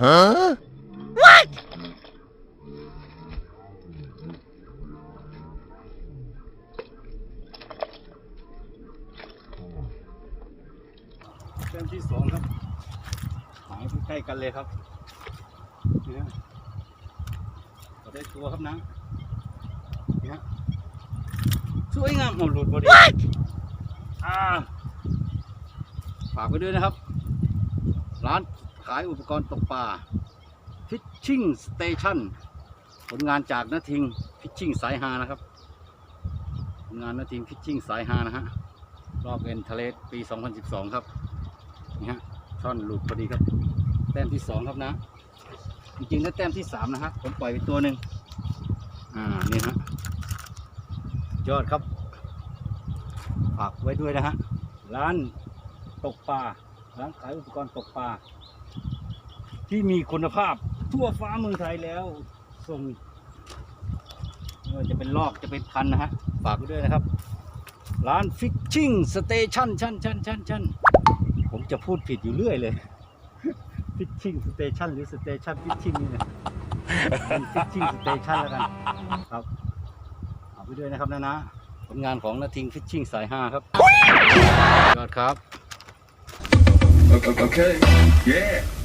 Huh? แต้มที่สองครับหายใกล้กันเลยครับเนี่ยก็ได้ตัวครับนะเนี่ยสวยงามเอาหลุดพอดีอ่าฝากไปด้วยนะครับ ร้าน ขายอุปกรณ์ตกปลา Fishing Station ผลงานจากนาทิง Fishing สายฮานะครับ ผลงานนาทิง Fishing สายฮานะฮะ รอบเอ็นทะเลปี 2012 ครับ นี่ฮะช่อนหลุดพอดีครับ แต้มที่สองครับนะ จริงๆแล้วแต้มที่สามนะฮะ ผมปล่อยไปตัวหนึ่งอ่า นี่ฮะ ยอดครับฝากไว้ด้วยนะฮะ ร้านตกปลาร้านขายอุปกรณ์ตกปลา ที่มีคุณภาพทั่วฟ้าเมืองไทยแล้ว ส่งไม่ว่าจะเป็นลอกจะเป็นคันนะฮะ ฝากไว้ด้วยนะครับ ร้าน Fishing Station ชั่นชั่นชั่นชั่นผมจะพูดผิดอยู่เรื่อยเลย Fishing Station หรือ Station Fishing นี่นะเป็น Fishing Station แล้วกันครับเอาไปด้วยนะครับนะนะผลงานของนาทิง Fishing สาย5ครับยอดครับ Okay. Yeah.